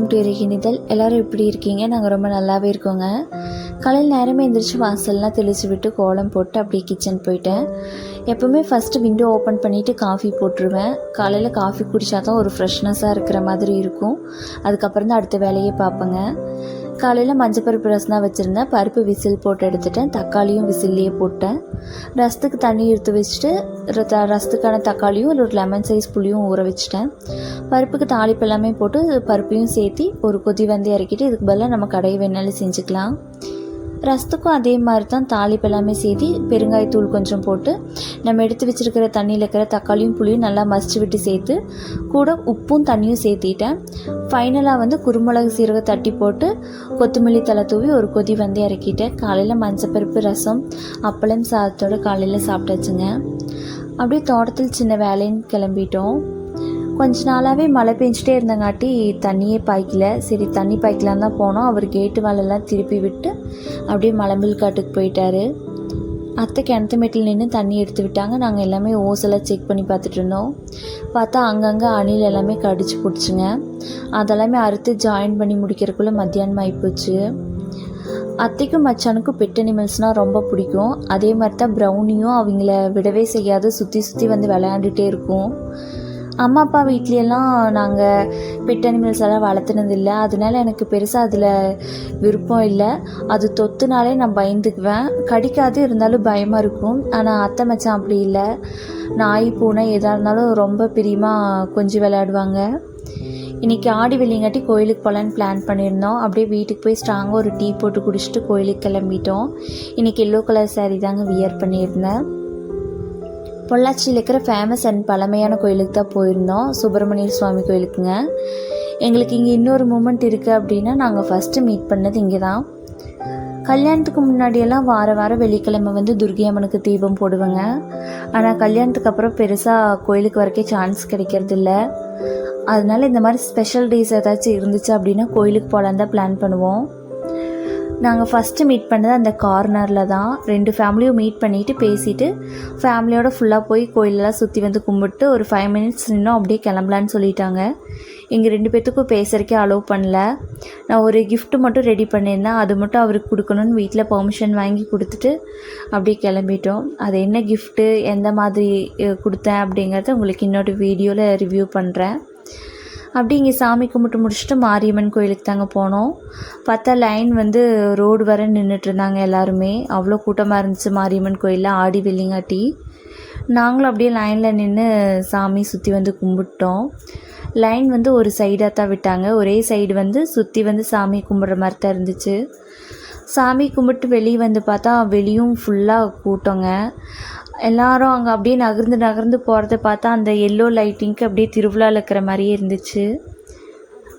விரகினிதல் எல்லோரும் எப்படி இருக்கீங்க? நாங்கள் ரொம்ப நல்லாவே இருக்கோங்க. காலையில் நேரமே எந்திரிச்சு வாசல்லாம் தெளித்து விட்டு கோலம் போட்டு அப்படியே கிச்சன் போயிட்டேன். எப்போவுமே ஃபஸ்ட்டு விண்டோ ஓப்பன் பண்ணிவிட்டு காஃபி போட்டுருவேன். காலையில் காஃபி குடித்தா தான் ஒரு ஃப்ரெஷ்னஸாக இருக்கிற மாதிரி இருக்கும். அதுக்கப்புறம் தான் அடுத்த வேலையே பார்ப்பேங்க. காலையில் மஞ்சள் பருப்பு ரசம் தான் வச்சுருந்தேன். பருப்பு விசில் போட்டு எடுத்துட்டேன். தக்காளியும் விசில்லையே போட்டேன். ரசத்துக்கு தண்ணி எடுத்து வச்சுட்டு ர- ரசத்துக்கான தக்காளியும் ஒரு லெமன் சைஸ் புளியும் ஊற வச்சுட்டேன். பருப்புக்கு தாளிப்பு எல்லாமே போட்டு பருப்பையும் சேர்த்தி ஒரு கொதி வந்து இறக்கிட்டு இதுக்கு பதிலாக நம்ம கடையை வேணாலும் செஞ்சுக்கலாம். ரசத்துக்கும் அதே மாதிரி தான் தாளிப்பு எல்லாமே சேர்த்து பெருங்காயத்தூள் கொஞ்சம் போட்டு நம்ம எடுத்து வச்சிருக்கிற தண்ணியில் இருக்கிற தக்காளியும் புளியும் நல்லா மசிச்சு விட்டு சேர்த்து கூட உப்பும் தண்ணியும் சேர்த்திட்டேன். ஃபைனலாக வந்து குருமிளகு சீரகம் தட்டி போட்டு கொத்தமல்லி தலை தூவி ஒரு கொதி வந்து இறக்கிட்டேன். காலையில் மஞ்சப்பருப்பு ரசம் அப்பளம் சாதத்தோட காலையில் சாப்பிட்டாச்சுங்க. அப்படியே தோட்டத்தில் சின்ன வேலைன்னு கிளம்பிட்டோம். கொஞ்ச நாளாகவே மழை பெஞ்சிட்டே இருந்தங்காட்டி தண்ணியே பாய்க்கல. சரி தண்ணி பாய்க்கலாம் தான் போனோம். அவர் கேட்டு வேலைலாம் திருப்பி விட்டு அப்படியே மலம்பில் காட்டுக்கு போயிட்டார். அத்தை கிணத்து மேட்டில் நின்று தண்ணி எடுத்து விட்டாங்க. நாங்கள் எல்லாமே ஓசெல்லாம் செக் பண்ணி பார்த்துட்டு இருந்தோம். பார்த்தா அங்கங்கே அணில் எல்லாமே கடிச்சு பிடிச்சிங்க. அதெல்லாமே அறுத்து ஜாயின் பண்ணி முடிக்கிறதுக்குள்ளே மத்தியானம் ஆகிப்போச்சு அத்தைக்கும் மச்சானுக்கும் பெட் அனிமல்ஸ்னால் ரொம்ப பிடிக்கும். அதே மாதிரி தான் ப்ரௌனியும் அவங்கள விடவே செய்யாது சுற்றி சுற்றி வந்து விளையாண்டுட்டே இருக்கும். அம்மா அப்பா வீட்லையெல்லாம் நாங்கள் பெட் அனிமல்ஸ் எல்லாம் வளர்த்துனதில்ல. அதனால எனக்கு பெருசாக அதில் விருப்பம் இல்லை. அது தொத்துனாலே நான் பயந்துக்குவேன். கடிக்காது இருந்தாலும் பயமாக இருக்கும். ஆனால் அத்தை மச்சான் அப்படி இல்லை. நாய் பூனை எதாக இருந்தாலும் ரொம்ப பிரியமாக கொஞ்சம் விளையாடுவாங்க. இன்றைக்கி ஆடி வெள்ளிங்காட்டி கோயிலுக்கு போகலான்னு பிளான் பண்ணியிருந்தோம். அப்படியே வீட்டுக்கு போய் ஸ்ட்ராங்காக ஒரு டீ போட்டு குடிச்சிட்டு கோயிலுக்கு கிளம்பிட்டோம். இன்றைக்கி எல்லோ கலர் saree தாங்க வியர் பண்ணியிருந்தேன். பொள்ளாச்சியில் இருக்கிற ஃபேமஸ் அண்ட் பழமையான கோயிலுக்கு தான் போயிருந்தோம். சுப்பிரமணிய சுவாமி கோயிலுக்குங்க. எங்களுக்கு இங்கே இன்னொரு மூமெண்ட் இருக்குது அப்படின்னா நாங்கள் ஃபஸ்ட்டு மீட் பண்ணது இங்கே தான் கல்யாணத்துக்கு முன்னாடியெல்லாம் வார வாரம் வெள்ளிக்கிழமை வந்து துர்கை அம்மனுக்கு தீபம் போடுவேங்க. ஆனால் கல்யாணத்துக்கு அப்புறம் பெருசாக கோயிலுக்கு வரக்கே சான்ஸ் கிடைக்கிறது அதனால் அதனால இந்த மாதிரி ஸ்பெஷல் டேஸ் ஏதாச்சும் இருந்துச்சு அப்படின்னா கோயிலுக்கு போகலான்னு தான் பிளான் பண்ணுவோம். நாங்கள் ஃபஸ்ட்டு மீட் பண்ணது அந்த கார்னரில் தான். ரெண்டு ஃபேமிலியும் மீட் பண்ணிவிட்டு பேசிவிட்டு ஃபேமிலியோட ஃபுல்லாக போய் கோயிலெல்லாம் சுற்றி வந்து கும்பிட்டு ஒரு ஃபைவ் மினிட்ஸ் நின்னோம். அப்படியே கிளம்பலான்னு சொல்லிட்டாங்க. எங்கள் ரெண்டு பேர்த்துக்கும் பேசுகிறக்கே அலோவ் பண்ணல. நான் ஒரு கிஃப்ட்டு மட்டும் ரெடி பண்ணியிருந்தேன். அது மட்டும் அவருக்கு கொடுக்கணும்னு வீட்டில் பெர்மிஷன் வாங்கி கொடுத்துட்டு அப்படியே கிளம்பிட்டோம். அது என்ன கிஃப்ட்டு எந்த மாதிரி கொடுத்தேன் அப்படிங்கிறத உங்களுக்கு இன்னொரு வீடியோவில் ரிவ்யூ பண்ணுறேன் அப்படி இங்கே சாமி கும்பிட்டு முடிச்சுட்டு மாரியம்மன் கோயிலுக்கு தாங்க போனோம். பார்த்தா லைன் வந்து ரோடு வர நின்றுட்டு இருந்தாங்க எல்லாருமே. அவ்வளோ கூட்டமாக இருந்துச்சு மாரியம்மன் கோயிலில் ஆடி வெள்ளிங்காட்டி. நாங்களும் அப்படியே லைனில் நின்று சாமி சுற்றி வந்து கும்பிட்டோம். லைன் வந்து ஒரு சைடாக தான் விட்டாங்க. ஒரே சைடு வந்து சுற்றி வந்து சாமி கும்பிட்ற மாதிரி தான் இருந்துச்சு. சாமி கும்பிட்டு வெளியே வந்து பார்த்தா வெளியும் ஃபுல்லாக கூட்டங்க. எல்லாரும் அங்கே அப்படியே நகர்ந்து நகர்ந்து போகிறத பார்த்தா அந்த எல்லோ லைட்டிங்க்கு அப்படியே திருவிழாவில் இருக்கிற மாதிரியே இருந்துச்சு.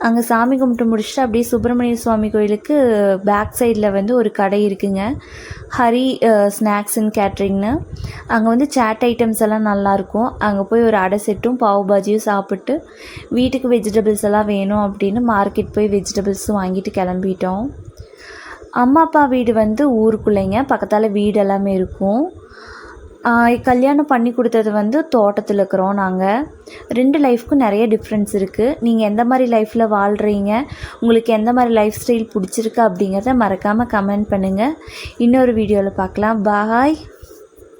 அங்கே சாமி கும்பிட்டு முடிச்சுட்டு அப்படியே சுப்பிரமணிய சுவாமி கோயிலுக்கு பேக் சைடில் வந்து ஒரு கடை இருக்குங்க. ஹரி ஸ்நாக்ஸ் அண்ட் கேட்ரிங்னு அங்கே வந்து சேட் ஐட்டம்ஸ் எல்லாம் நல்லாயிருக்கும் அங்கே போய் ஒரு அடை செட்டும் பாவு பாஜியும் சாப்பிட்டு வீட்டுக்கு வெஜிடபிள்ஸ் எல்லாம் வேணும் அப்படின்னு மார்க்கெட் போய் வெஜிடபிள்ஸும் வாங்கிட்டு கிளம்பிட்டோம். அம்மா அப்பா வீடு வந்து ஊருக்குள்ளேங்க. பக்கத்தால் வீடு எல்லாமே இருக்கும். கல்யாணம் பண்ணி கொடுத்தது வந்து தோட்டத்தில் இருக்கிறோம் நாங்கள் ரெண்டு லைஃப்க்கும் நிறைய டிஃப்ரென்ஸ் இருக்குது நீங்கள் எந்த மாதிரி லைஃப்பில் வாழ்கிறீங்க உங்களுக்கு எந்த மாதிரி லைஃப் ஸ்டைல் பிடிச்சிருக்கு அப்படிங்கிறத மறக்காமல் கமெண்ட் பண்ணுங்கள் இன்னொரு வீடியோவில் பார்க்கலாம். பாய்